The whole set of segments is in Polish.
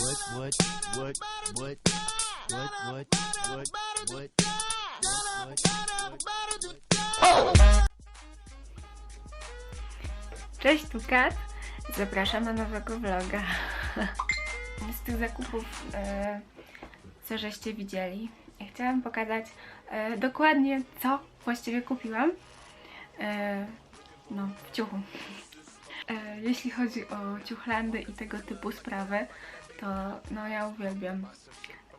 What, what, what, what, what, what, what, what, Cześć, tu Kat. Zapraszam na nowego vloga. Z tych zakupów, e, co żeście widzieli, chciałam pokazać e, dokładnie, co właściwie kupiłam. E, no, w ciuchu. Jeśli chodzi o ciuchlandy i tego typu sprawy, to no ja uwielbiam.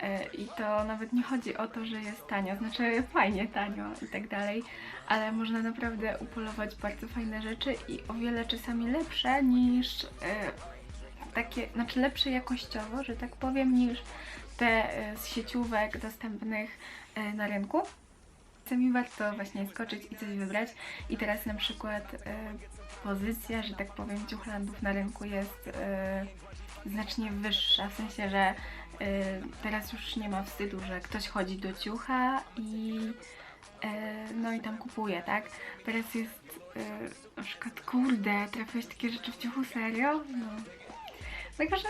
E, I to nawet nie chodzi o to, że jest tanio, znaczy fajnie tanio i tak dalej, ale można naprawdę upolować bardzo fajne rzeczy i o wiele czasami lepsze niż e, takie, znaczy lepsze jakościowo, że tak powiem, niż te e, z sieciówek dostępnych na rynku. Czasami warto właśnie skoczyć i coś wybrać i teraz na przykład pozycja, że tak powiem, ciuchlandów na rynku jest znacznie wyższa, w sensie, że y, teraz już nie ma wstydu, że ktoś chodzi do ciucha i y, no i tam kupuje, tak? Teraz jest y, na przykład, kurde, trafiłeś takie rzeczy w ciuchu, serio? No. Także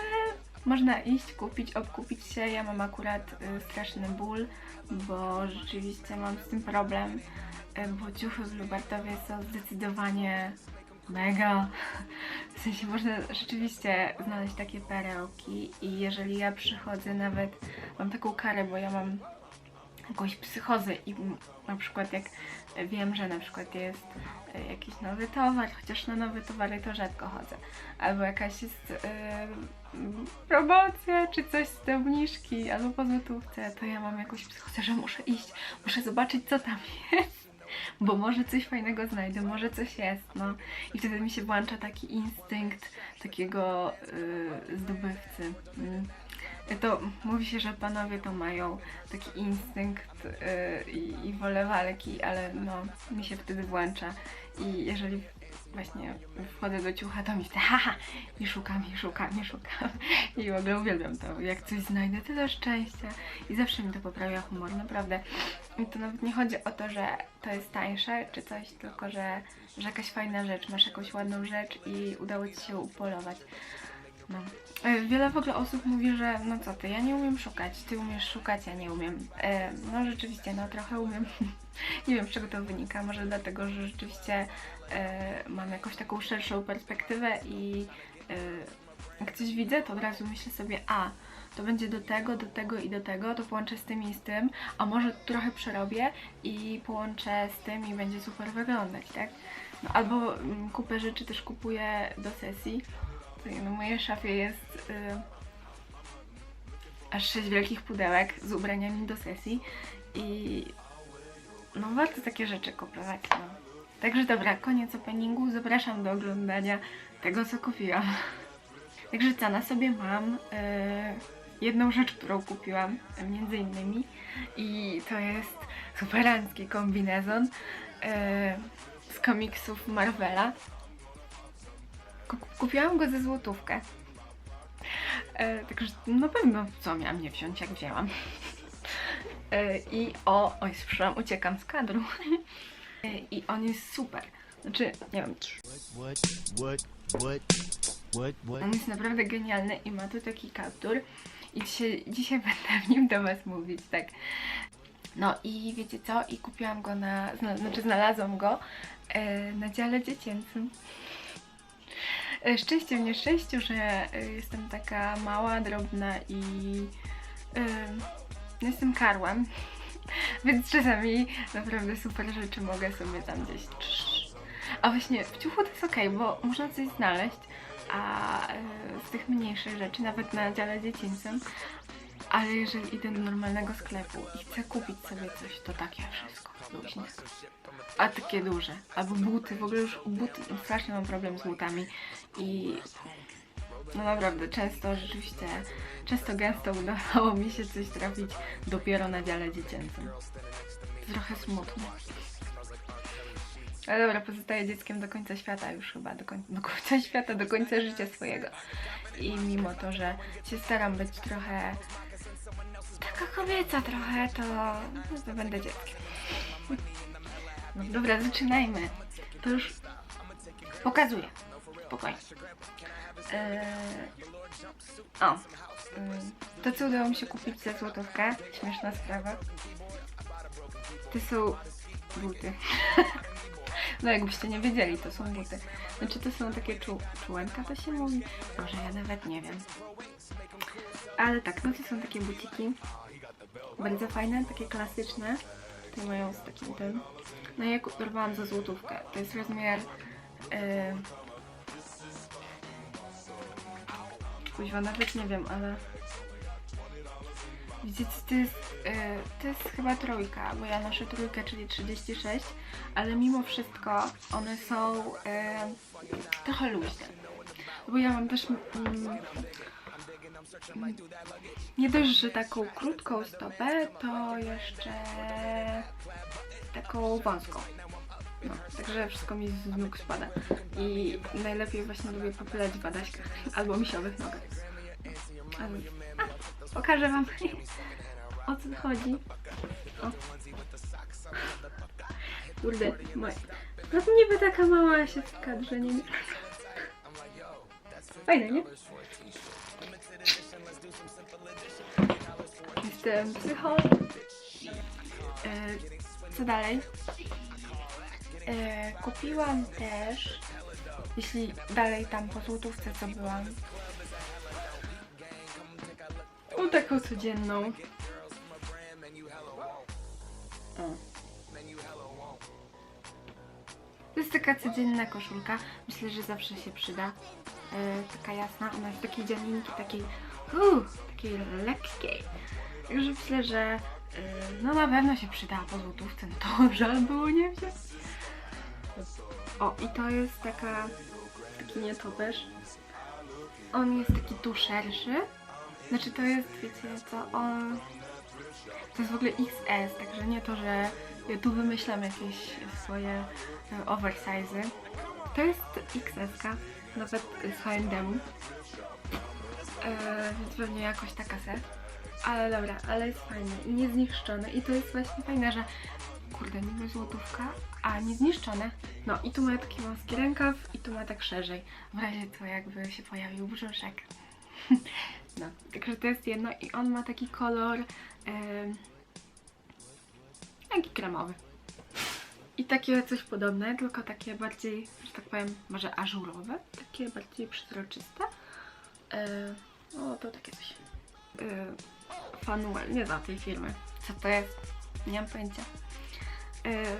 można iść, kupić, obkupić się. Ja mam akurat y, straszny ból, bo rzeczywiście mam z tym problem, y, bo ciuchy w Lubartowie są zdecydowanie mega. W sensie można rzeczywiście znaleźć takie perełki i jeżeli ja przychodzę nawet, mam taką karę, bo ja mam jakąś psychozę i na przykład jak wiem, że na przykład jest e, jakiś nowy towar, chociaż na nowe towary to rzadko chodzę, albo jakaś jest m, promocja, czy coś z tej obniżki, albo po złotówce, to ja mam jakąś psychozę, że muszę iść, muszę zobaczyć co tam jest bo może coś fajnego znajdę, może coś jest, no. I wtedy mi się włącza taki instynkt takiego y, zdobywcy. Mm. To mówi się, że panowie to mają taki instynkt y, i, i wolę walki, ale no, mi się wtedy włącza. I jeżeli właśnie wchodzę do ciucha, to mi wtedy haha, i szukam, i szukam, i szukam. I w ogóle uwielbiam to. Jak coś znajdę, tyle szczęścia. I zawsze mi to poprawia humor, naprawdę. I to nawet nie chodzi o to, że to jest tańsze czy coś, tylko że, że jakaś fajna rzecz, masz jakąś ładną rzecz i udało Ci się upolować. No. E, Wiele w ogóle osób mówi, że no co ty, ja nie umiem szukać, ty umiesz szukać, ja nie umiem. E, no rzeczywiście, no trochę umiem. nie wiem z czego to wynika, może dlatego, że rzeczywiście mam jakąś taką szerszą perspektywę i e, jak coś widzę, to od razu myślę sobie, a to będzie do tego, do tego i do tego, to połączę z tym i z tym, a może trochę przerobię i połączę z tym i będzie super wyglądać, tak? No, albo mm, kupę rzeczy też kupuję do sesji. Tutaj Na mojej szafie jest y, aż sześć wielkich pudełek z ubraniami do sesji i no warto takie rzeczy kupować, no. Także dobra, koniec openingu, zapraszam do oglądania tego, co kupiłam. Także co, na sobie mam e, jedną rzecz, którą kupiłam, między innymi i to jest superancki kombinezon e, z komiksów Marvela. Ku- Kupiłam go ze złotówkę. E, także na pewno co miałam nie wziąć, jak wzięłam. E, I o, oj, słyszałam, uciekam z kadru. I on jest super. Znaczy, nie wiem, On jest naprawdę genialny i ma tu taki kaptur. I dzisiaj, dzisiaj będę w nim do Was mówić, tak. No i wiecie co? I kupiłam go na, zna, znaczy znalazłam go e, na dziale dziecięcym. E, szczęście w nieszczęściu, że e, jestem taka mała, drobna i e, no jestem karłem. Więc czasami naprawdę super rzeczy mogę sobie tam gdzieś. A właśnie w ciuchu to jest okej, bo można coś znaleźć, a e, z tych mniejszych rzeczy, nawet na dziale dziecięcym, ale jeżeli idę do normalnego sklepu i chcę kupić sobie coś, to takie wszystko, luźne. A takie duże, albo buty, w ogóle już buty, strasznie mam problem z butami i no naprawdę, często rzeczywiście, często gęsto udawało mi się coś trafić dopiero na dziale dziecięcym. Trochę smutne. Ale dobra, pozostaję dzieckiem do końca świata już chyba, do końca, do końca świata, do końca życia swojego. I mimo to, że się staram być trochę taka kobieca trochę, to, to będę dzieckiem. No dobra, zaczynajmy. To już pokazuję. Spokojnie. Eee... O, Ym, To, co udało mi się kupić za złotówkę, śmieszna sprawa, to są buty. No jakbyście nie wiedzieli, to są buty. Znaczy to są takie czu czułenka, to się mówi? Może ja nawet nie wiem. Ale tak, no to są takie buciki. Bardzo fajne, takie klasyczne. Tutaj mają z takim tym. No i ja dorwałam za złotówkę. To jest rozmiar... Yy... Kuźwa, nawet nie wiem, ale... Widzicie, to jest, yy, to jest chyba trójka, bo ja noszę trójkę, czyli 36, ale mimo wszystko one są yy, trochę luźne. Bo ja mam też mm, nie dość, że taką krótką stopę, to jeszcze taką wąską. No, także wszystko mi z nóg spada. I najlepiej właśnie lubię popylać w badaśkach albo misiowych nogach. Ale, a, pokażę wam o co chodzi. O. Kurde, moje. No niby taka mała się w kadrze nie Fajne, nie? Jestem psycho. E, co dalej? E, kupiłam też, jeśli dalej tam po złotówce co byłam, o taką codzienną. To jest taka codzienna koszulka. Myślę, że zawsze się przyda. E, taka jasna. Ona jest takiej dzianinki, takiej, uh, takiej lekkiej. Także myślę, że e, no na pewno się przyda po złotówce. No to żal było nie wziąć. O, i to jest taka, taki nietoperz. On jest taki tu szerszy. Znaczy to jest, wiecie co, on... To jest w ogóle XS, także nie to, że ja tu wymyślam jakieś swoje e, oversize'y. To jest XS-ka, nawet z H&M. E, więc pewnie jakoś taka se. Ale dobra, ale jest fajny i niezniszczony. I to jest właśnie fajne, że kurde, niby złotówka, a niezniszczone. No i tu ma taki wąski rękaw i tu ma tak szerzej. W razie co jakby się pojawił brzuszek. No, także to jest jedno i on ma taki kolor em, taki kremowy. I takie coś podobne, tylko takie bardziej, że tak powiem, może ażurowe, takie bardziej przezroczyste. E, o, to takie coś. E, Fanuel, nie znam tej firmy. Co to jest? Nie mam pojęcia. E,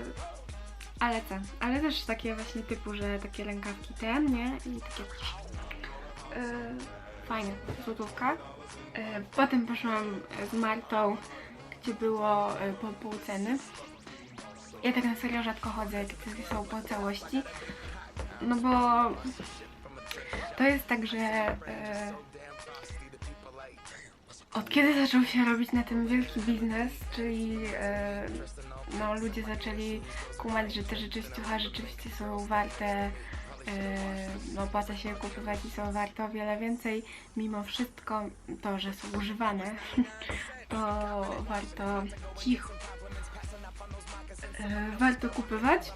ale co? Ale też takie właśnie typu, że takie rękawki ten, nie? I takie e, fajne, złotówka. E, Potem poszłam z Martą, gdzie było e, po pół ceny. Ja tak na serio rzadko chodzę, jak są po całości. No bo to jest tak, że e, od kiedy zaczął się robić na tym wielki biznes, czyli e, no, ludzie zaczęli kumać, że te rzeczy z ciucha rzeczywiście są warte, e, no opłaca się kupować i są warte o wiele więcej. Mimo wszystko to, że są używane, to warto cicho. E, warto kupować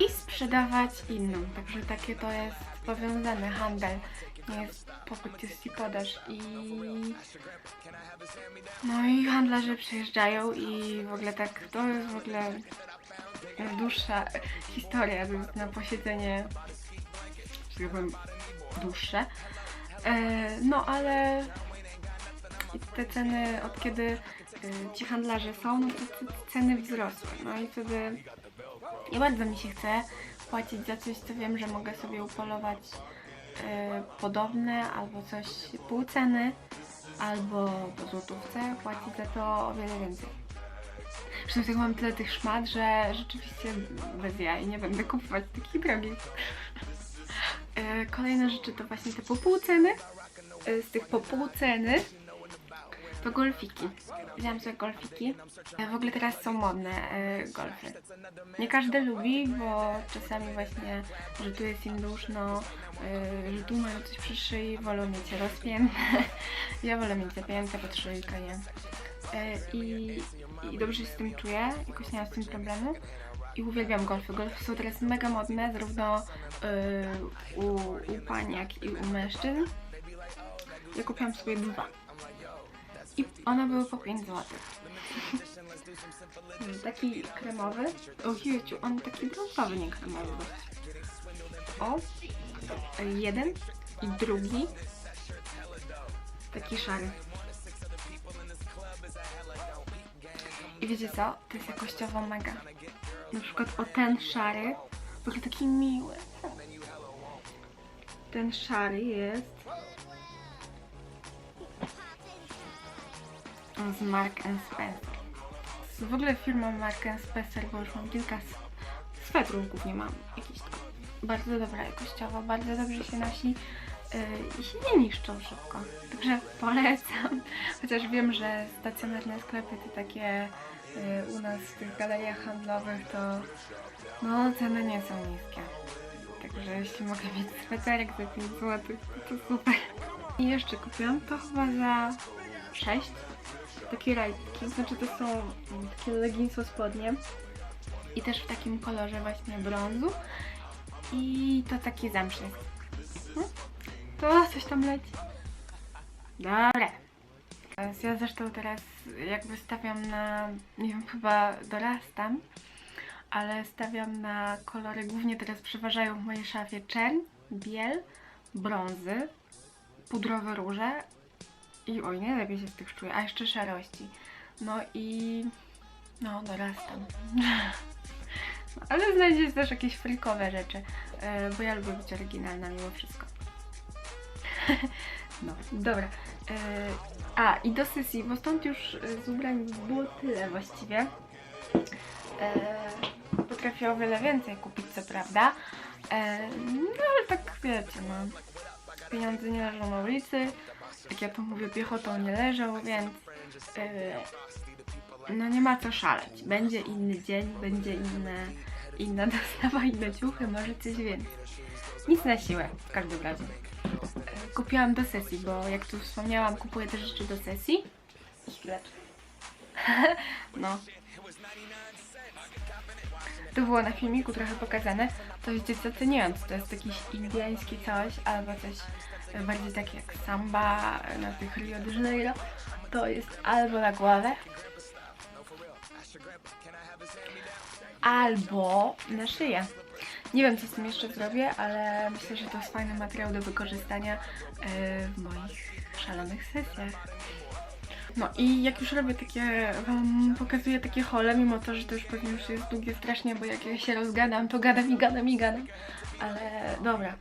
i sprzedawać innym. Także takie to jest powiązany handel. Popyt, jest i podaż. I no i handlarze przyjeżdżają i w ogóle tak, to jest w ogóle dłuższa historia, na posiedzenie, tak powiem, dłuższe. E, no ale te ceny, od kiedy y, ci handlarze są, no to te ceny wzrosły. No i wtedy nie bardzo mi się chce płacić za coś, co wiem, że mogę sobie upolować podobne albo coś pół ceny, albo po złotówce, płacić za to o wiele więcej. Zresztą tego mam tyle tych szmat, że rzeczywiście bez jaj nie będę kupować takich drogich. E, Kolejne rzeczy to właśnie te po ceny. E, Z tych po ceny to golfiki. Wziąłam sobie golfiki. E, W ogóle teraz są modne e, golfy. Nie każdy lubi, bo czasami właśnie, tu jest im duszno, e, że tu mają coś przy szyi, wolą mieć rozpięte. Ja wolę mieć zapięte pod szyjkę, nie? E, I, I dobrze się z tym czuję, jakoś nie mam z tym problemu. I uwielbiam golfy. Golfy są teraz mega modne, zarówno y, u, u pań, jak i u mężczyzn. Ja kupiłam sobie dwa. I one były po 5 zł. taki kremowy. O jejciu, on taki brązowy, nie kremowy. O, jeden i drugi. Taki szary. I wiecie co? To jest jakościowo mega. Na przykład o ten szary, ogóle taki miły. Ten szary jest z Mark Spencer. Z w ogóle firmą Mark Spencer, bo już mam kilka swetrów głównie mam jakieś tam. Bardzo dobra jakościowo, bardzo dobrze się nosi yy, i się nie niszczą szybko. Także polecam. Chociaż wiem, że stacjonarne sklepy to takie yy, u nas w tych galeriach handlowych to no ceny nie są niskie. Także jeśli mogę mieć sweterek za 5 zł, to super. I jeszcze kupiłam to chyba za 6. Takie rajtki, znaczy to są mm, takie leginsy spodnie. I też w takim kolorze właśnie brązu. I to taki zamszyk. Hmm? To coś tam leci. Dobra. Ja zresztą teraz jakby stawiam na, nie wiem, chyba dorastam, ale stawiam na kolory, głównie teraz przeważają w mojej szafie czerń, biel, brązy, pudrowe róże i oj, nie lepiej się z tych czuję, a jeszcze szarości. No i no, dorastam. Ale znajdziecie też jakieś frikowe rzeczy, e, bo ja lubię być oryginalna mimo wszystko. No, dobra. E, A, i do sesji, bo stąd już e, z ubrań było tyle właściwie. Potrafię o wiele więcej kupić, co prawda. No ale tak wiecie, no. Pieniądze nie leżą na ulicy. Jak ja to mówię, piechotą nie leżą, więc e, no nie ma co szaleć. Będzie inny dzień, będzie inne, inna dostawa, inne ciuchy, może coś więcej. Nic na siłę, w każdym razie. E, Kupiłam do sesji, bo jak tu wspomniałam, kupuję te rzeczy do sesji. I no. To było na filmiku trochę pokazane. To wiecie co, czy to jest jakiś indyjski coś, albo coś bardziej takie jak samba na tych Rio de Janeiro. To jest albo na głowę, albo na szyję. Nie wiem, co z tym jeszcze zrobię, ale myślę, że to jest fajny materiał do wykorzystania e, w moich szalonych sesjach. No i jak już robię takie, wam pokazuję takie hole, mimo to, że to już pewnie już jest długie strasznie, bo jak ja się rozgadam, to gadam i gadam i gadam. Ale dobra.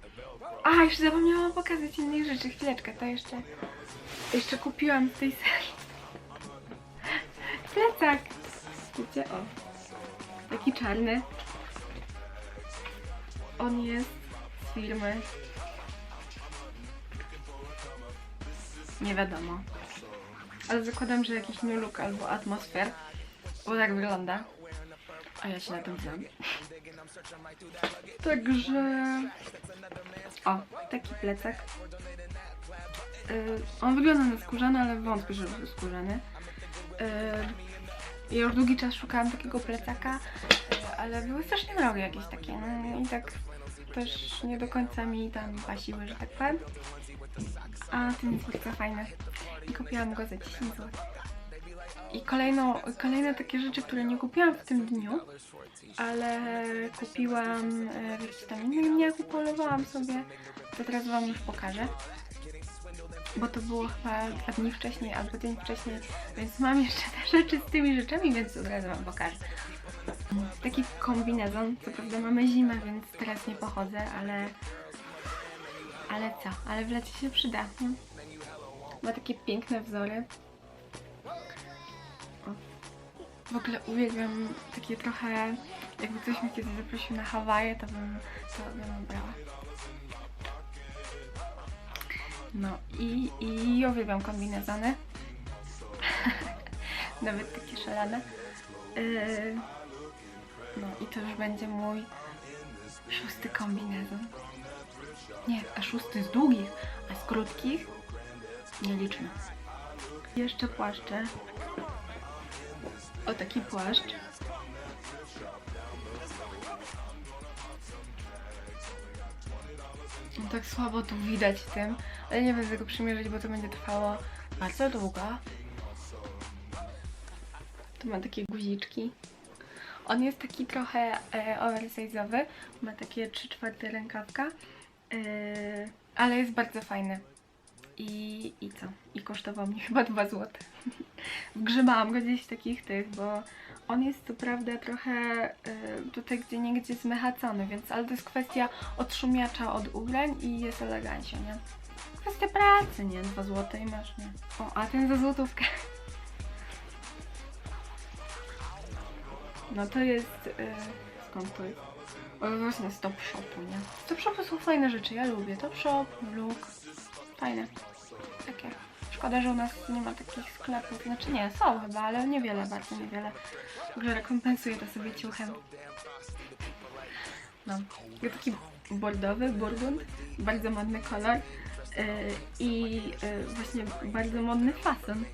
A, jeszcze zapomniałam pokazać innych rzeczy. Chwileczkę, to jeszcze, jeszcze kupiłam w tej serii. Plecak. Widzicie, o. Taki czarny. On jest z firmy. Nie wiadomo. Ale zakładam, że jakiś New Look albo Atmosfer. Bo tak wygląda. A ja się na tym znam. Także... O, taki plecak. Yy, on wygląda na skórzany, ale wątpię, że był skórzany. Yy, ja już długi czas szukałam takiego plecaka, yy, ale były strasznie drogie jakieś takie. No, I tak też nie do końca mi tam pasiły, że tak powiem. A ten jest bardzo fajny. I kupiłam go za 10 zł. I kolejno, kolejne takie rzeczy, które nie kupiłam w tym dniu, ale kupiłam e, w jakiś tam innym dniu, jak upolowałam sobie, to teraz Wam już pokażę. Bo to było chyba dwa dni wcześniej albo dzień wcześniej, więc mam jeszcze te rzeczy z tymi rzeczami, więc od razu Wam pokażę. Taki kombinezon, co prawda mamy zimę, więc teraz nie pochodzę, ale ale co? Ale w lecie się przyda. Ma takie piękne wzory. O. W ogóle uwielbiam takie trochę, jakby ktoś mnie kiedyś zaprosił na Hawaje, to bym to bym brała. No i, i uwielbiam kombinezony. Nawet takie szalane. Yy, no i to już będzie mój szósty kombinezon. Nie, a szósty z długich, a z krótkich nie liczmy. Jeszcze płaszcze. O taki płaszcz. tak słabo tu widać tym, ale nie będę tego przymierzyć, bo to będzie trwało bardzo długo. Tu ma takie guziczki. On jest taki trochę e, oversize'owy, ma takie 3 czwarte rękawka, e, ale jest bardzo fajny. I, I co? I kosztował mnie chyba 2 zł. Wgrzebałam go gdzieś takich tych, bo on jest co prawda trochę y, tutaj gdzie niegdzie zmechacony, więc ale to jest kwestia odszumiacza od ubrań i jest elegancja, nie? Kwestia pracy, nie? 2 zł i masz, nie? O, a ten za złotówkę. No to jest... Y, skąd to jest? O, właśnie z Top Shopu, nie? Z Top Shopu są fajne rzeczy, ja lubię. Top Shop, Look. Fajne. Takie. Szkoda, że u nas nie ma takich sklepów. Znaczy nie, są chyba, ale niewiele, bardzo niewiele. Także rekompensuję to sobie ciuchem. No. Taki bordowy, burgund. Bardzo modny kolor. Yy, I yy, właśnie bardzo modny fason.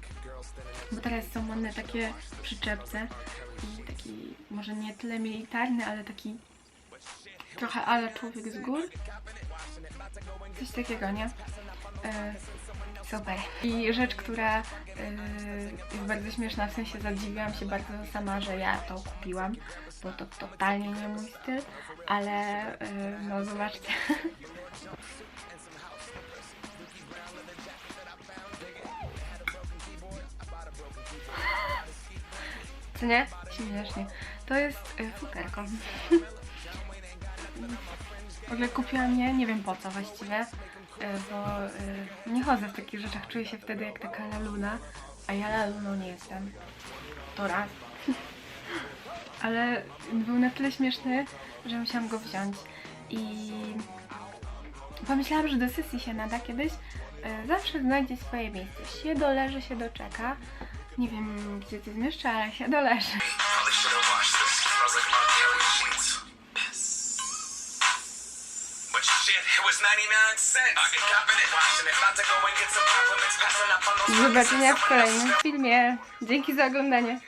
Bo teraz są modne takie przyczepce. I taki, może nie tyle militarny, ale taki trochę ale człowiek z gór. Coś takiego, nie? E, super. I rzecz, która e, jest bardzo śmieszna, w sensie zadziwiłam się bardzo sama, że ja to kupiłam, bo to totalnie nie mój styl, ale e, no zobaczcie. Co nie? Śmiesznie. To jest e, futerko. W ogóle kupiłam je, nie wiem po co właściwie, y, bo y, nie chodzę w takich rzeczach, czuję się wtedy jak taka laluna, a ja laluną nie jestem. To raz. Ale był na tyle śmieszny, że musiałam go wziąć i pomyślałam, że do sesji się nada kiedyś. y, Zawsze znajdzie swoje miejsce. Się doleży, się doczeka. Nie wiem, gdzie to zmieszczę, ale się doleży. Do zobaczenia w kolejnym filmie. Dzięki za oglądanie.